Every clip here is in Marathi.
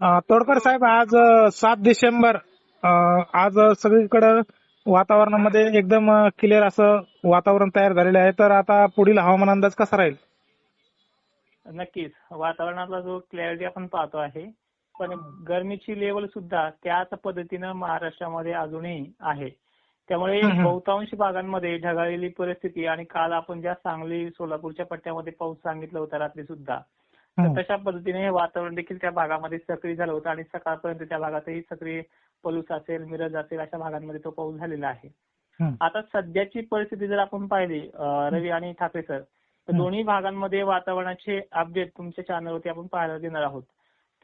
तोडकर साहेब आज सात डिसेंबर आज सगळीकडे वातावरणामध्ये एकदम क्लिअर असं वातावरण तयार झालेलं आहे. तर आता पुढील हवामान अंदाज कसा राहील? नक्कीच. वातावरणातला जो क्लॅरिटी आपण पाहतो आहे पण गरमीची लेवल सुद्धा त्याच पद्धतीनं महाराष्ट्रामध्ये अजूनही आहे. त्यामुळे. बहुतांश भागांमध्ये ढगाळलेली परिस्थिती आणि काल आपण ज्या सांगली सोलापूरच्या पट्ट्यामध्ये पाऊस सांगितलं होता रात्री सुद्धा तर हम्म. तशा पद्धतीने हे वातावरण देखील त्या भागामध्ये सक्रिय झालं होतं आणि सकाळपर्यंत त्या भागातही सक्रिय पलूस असेल मिरज असेल अशा भागांमध्ये तो पाऊस झालेला आहे हम्म. आता सध्याची परिस्थिती जर आपण पाहिली रवी आणि ठाकरे सर तर हम्म. दोन्ही भागांमध्ये वातावरणाचे अपडेट तुमच्या चॅनलवरती आपण पाहायला देणार आहोत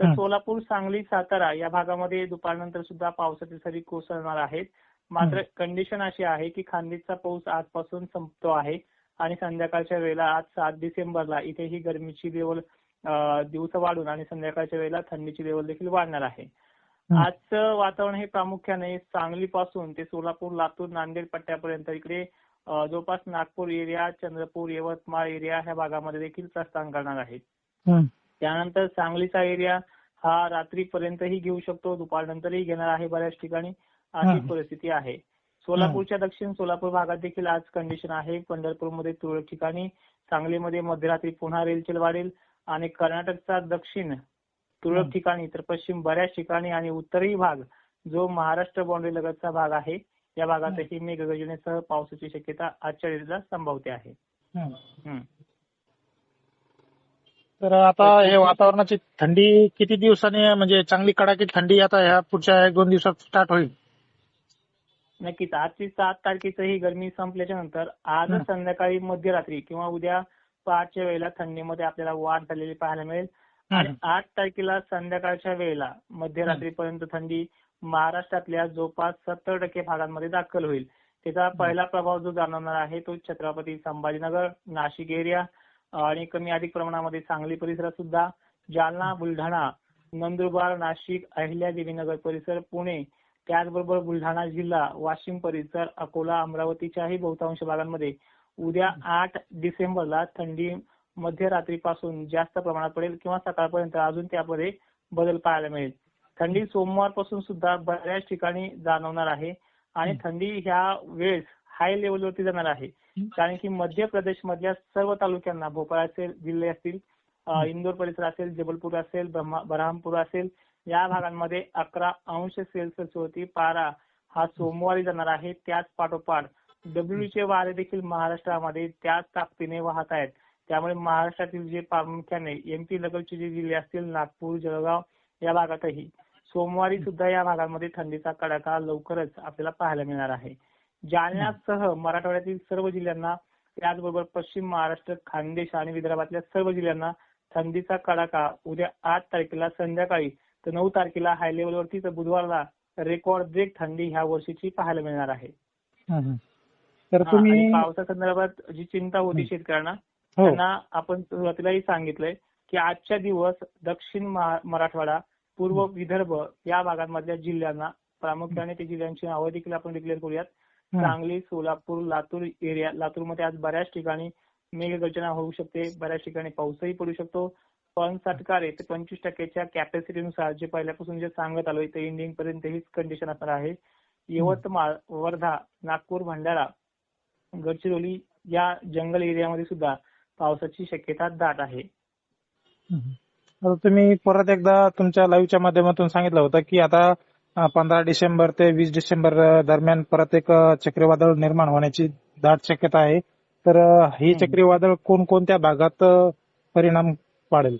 तर. सोलापूर सांगली सातारा या भागामध्ये दुपारनंतर सुद्धा पावसाची सरी कोसळणार आहेत मात्र कंडिशन अशी आहे की खांदीचा पाऊस आजपासून संपतो आहे आणि संध्याकाळच्या वेळेला आज सात डिसेंबरला इथे ही गरमीची लेवल दिवस वाढून आणि संध्याकाळच्या वेळेला थंडीची लेवल देखील वाढणार आहे. आजचं वातावरण हे प्रामुख्याने सांगलीपासून ते सोलापूर लातूर नांदेड पट्ट्यापर्यंत इकडे जवळपास नागपूर एरिया चंद्रपूर यवतमाळ एरिया ह्या भागामध्ये देखील प्रस्थान करणार आहे. त्यानंतर सांगलीचा एरिया हा रात्रीपर्यंतही घेऊ शकतो दुपारनंतरही घेणार आहे बऱ्याच ठिकाणी. अशी. परिस्थिती आहे. सोलापूरच्या दक्षिण सोलापूर भागात देखील आज कंडिशन आहे. पंढरपूरमध्ये तुरळक ठिकाणी सांगलीमध्ये मध्यरात्री पुन्हा रेलचेल वाढेल. आणि कर्नाटकचा दक्षिण तुरळक. ठिकाणी तर पश्चिम बऱ्याच ठिकाणी आणि उत्तरही भाग जो महाराष्ट्र बाउंड्री लगतचा भाग आहे या भागातही मेघगर्जनेसह पावसाची शक्यता आजच्या दिवसाला संभावते आहे. तर आता हे वातावरणाची थंडी किती दिवसांनी म्हणजे चांगली कडाकी थंडी आता ह्या पुढच्या एक दोन दिवसात स्टार्ट होईल नक्कीच आजची सात तारखेचं ही गरमी संपल्याच्या नंतर आज. संध्याकाळी मध्यरात्री किंवा उद्या पहाटच्या वेळेला थंडीमध्ये आपल्याला वाढ झालेली पाहायला मिळेल. आणि. आठ तारखेला संध्याकाळच्या वेळेला मध्यरात्रीपर्यंत थंडी महाराष्ट्रातल्या जवळपास सत्तर टक्के भागांमध्ये दाखल होईल. त्याचा पहिला प्रभाव जो जाणवणार आहे तो छत्रपती संभाजीनगर नाशिक एरिया आणि कमी अधिक प्रमाणामध्ये सांगली परिसरात सुद्धा जालना बुलढाणा नंदुरबार नाशिक अहिल्यादेवीनगर परिसर पुणे त्याचबरोबर बुलढाणा जिल्हा वाशिम परिसर अकोला अमरावतीच्याही बहुतांश भागांमध्ये उद्या आठ डिसेंबरला थंडी मध्यरात्रीपासून जास्त प्रमाणात पडेल किंवा सकाळपर्यंत अजून त्यामध्ये बदल पाहायला मिळेल. थंडी सोमवारपासून सुद्धा बऱ्याच ठिकाणी जाणवणार आहे आणि. थंडी ह्या वेळेस हाय लेवलवरती जाणार आहे. कारण की मध्य प्रदेश मधल्या सर्व तालुक्यांना भोपाळ असेल जिल्हे असतील. इंदोर परिसर असेल जबलपूर असेल ब्रह्मा- बरहामपूर असेल या भागांमध्ये अकरा अंश सेल्सिअसवरती पारा हा सोमवारी जाणार आहे. त्याच पाठोपाठ डब्ल्यूचे वारे देखील महाराष्ट्रामध्ये त्याच ताकदीने वाहत आहेत. त्यामुळे महाराष्ट्रातील जे प्रामुख्याने एमपी लगतचे जे जिल्हे असतील नागपूर जळगाव या भागातही सोमवारी सुद्धा या भागांमध्ये थंडीचा कडाका लवकरच आपल्याला पाहायला मिळणार आहे. जालन्यासह मराठवाड्यातील सर्व जिल्ह्यांना त्याचबरोबर पश्चिम महाराष्ट्र खानदेश आणि विदर्भातल्या सर्व जिल्ह्यांना थंडीचा कडाका उद्या आठ तारखेला संध्याकाळी तर नऊ तारखेला हाय लेवलवरती तर बुधवारला रेकॉर्ड ब्रेक थंडी ह्या वर्षीची पाहायला मिळणार आहे. तर तुम्ही आणि पावसासंदर्भात जी चिंता होती. शेतकऱ्यांना हो. त्यांना आपण सुरुवातीलाही सांगितलंय की आजच्या दिवस दक्षिण मराठवाडा पूर्व विदर्भ या भागांमधल्या जिल्ह्यांना प्रामुख्याने ते जिल्ह्यांची नावं देखील आपण डिक्लेअर करूयात. सांगली सोलापूर लातूर एरिया लातूरमध्ये आज बऱ्याच ठिकाणी मेघगर्जना होऊ शकते बऱ्याच ठिकाणी पाऊसही पडू शकतो. पण सत्कारे ते पंचवीस टक्क्याच्या कॅपॅसिटीनुसार जे पहिल्यापासून जे सांगत आलोय ते एंडिंग पर्यंत हीच कंडिशन असणार आहे. यवतमाळ वर्धा नागपूर भंडारा गडचिरोली या जंगल एरियामध्ये सुद्धा पावसाची शक्यता दाट आहे. आता तुम्ही परत एकदा तुमच्या लाईव्हच्या माध्यमातून सांगितलं होतं की आता पंधरा डिसेंबर ते वीस डिसेंबर दरम्यान परत एक चक्रीवादळ निर्माण होण्याची दाट शक्यता आहे तर ही. चक्रीवादळ कोणकोणत्या भागात परिणाम पाडेल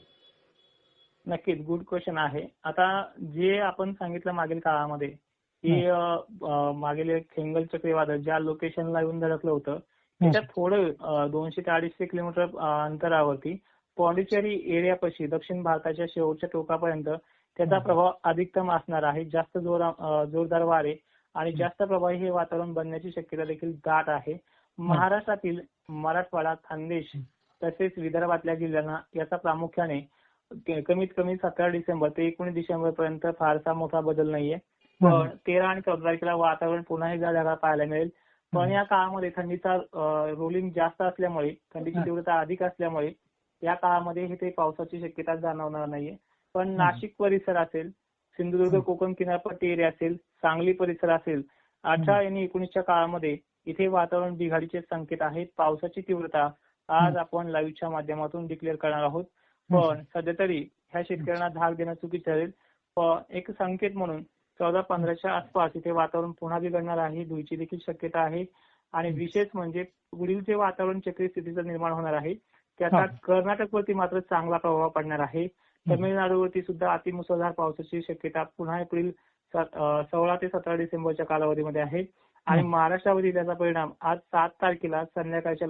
नक्कीच गुड क्वेश्चन आहे आता जे आपण सांगितलं मागील काळामध्ये की मागील एक चक्रीवादळ ज्या लोकेशनला येऊन धडकलं होतं त्याच्यात थोडं दोनशे ते अडीचशे किलोमीटर अंतरावरती पॉंडिचेरी एरियापाशी दक्षिण भारताच्या शेवटच्या टोकापर्यंत त्याचा. प्रभाव अधिकतम असणार आहे. जास्त जोरदार वारे आणि जास्त प्रभावी हे वातावरण बनण्याची शक्यता देखील दाट आहे. महाराष्ट्रातील मराठवाडा खानदेश तसेच विदर्भातल्या जिल्ह्यांना याचा प्रामुख्याने कमीत कमी सतरा डिसेंबर ते एकोणीस डिसेंबर पर्यंत फारसा मोठा बदल नाहीये. पण तेरा आणि चौदा तारखेला वातावरण पुन्हा एकदा ढगाळ पाहायला मिळेल पण. या काळामध्ये थंडीचा रोलिंग जास्त असल्यामुळे थंडीची. तीव्रता अधिक असल्यामुळे या काळामध्ये ते पावसाची शक्यता जाणवणार नाहीये पण नाशिक परिसर असेल सिंधुदुर्ग. कोकण किनारपट्टी एरिया असेल सांगली परिसर असेल अठरा आणि एकोणीसच्या काळामध्ये इथे वातावरण बिघाडीचे संकेत आहेत पावसाची तीव्रता आज. आपण लाईव्हच्या माध्यमातून डिक्लेअर करणार आहोत. पण सध्या तरी ह्या शेतकऱ्यांना धाक देणं चुकीचं ठरेल पण एक संकेत म्हणून चौदा पंधराच्या आसपास इथे वातावरण पुन्हा बिघडणार आहे धुळीची देखील शक्यता आहे आणि. विशेष म्हणजे पुढील जे वातावरण चक्रीय स्थितीचं निर्माण होणार आहे त्याचा. कर्नाटकवरती मात्र चांगला प्रभाव पडणार आहे तमिळनाडूवरती सुद्धा अतिमुसळधार पावसाची शक्यता पुन्हा अं, सोळा ते सतरा डिसेंबरच्या कालावधीमध्ये आहे आणि हम्म. महाराष्ट्रावरील याचा परिणाम आज सात तारखेला संध्याकाळच्या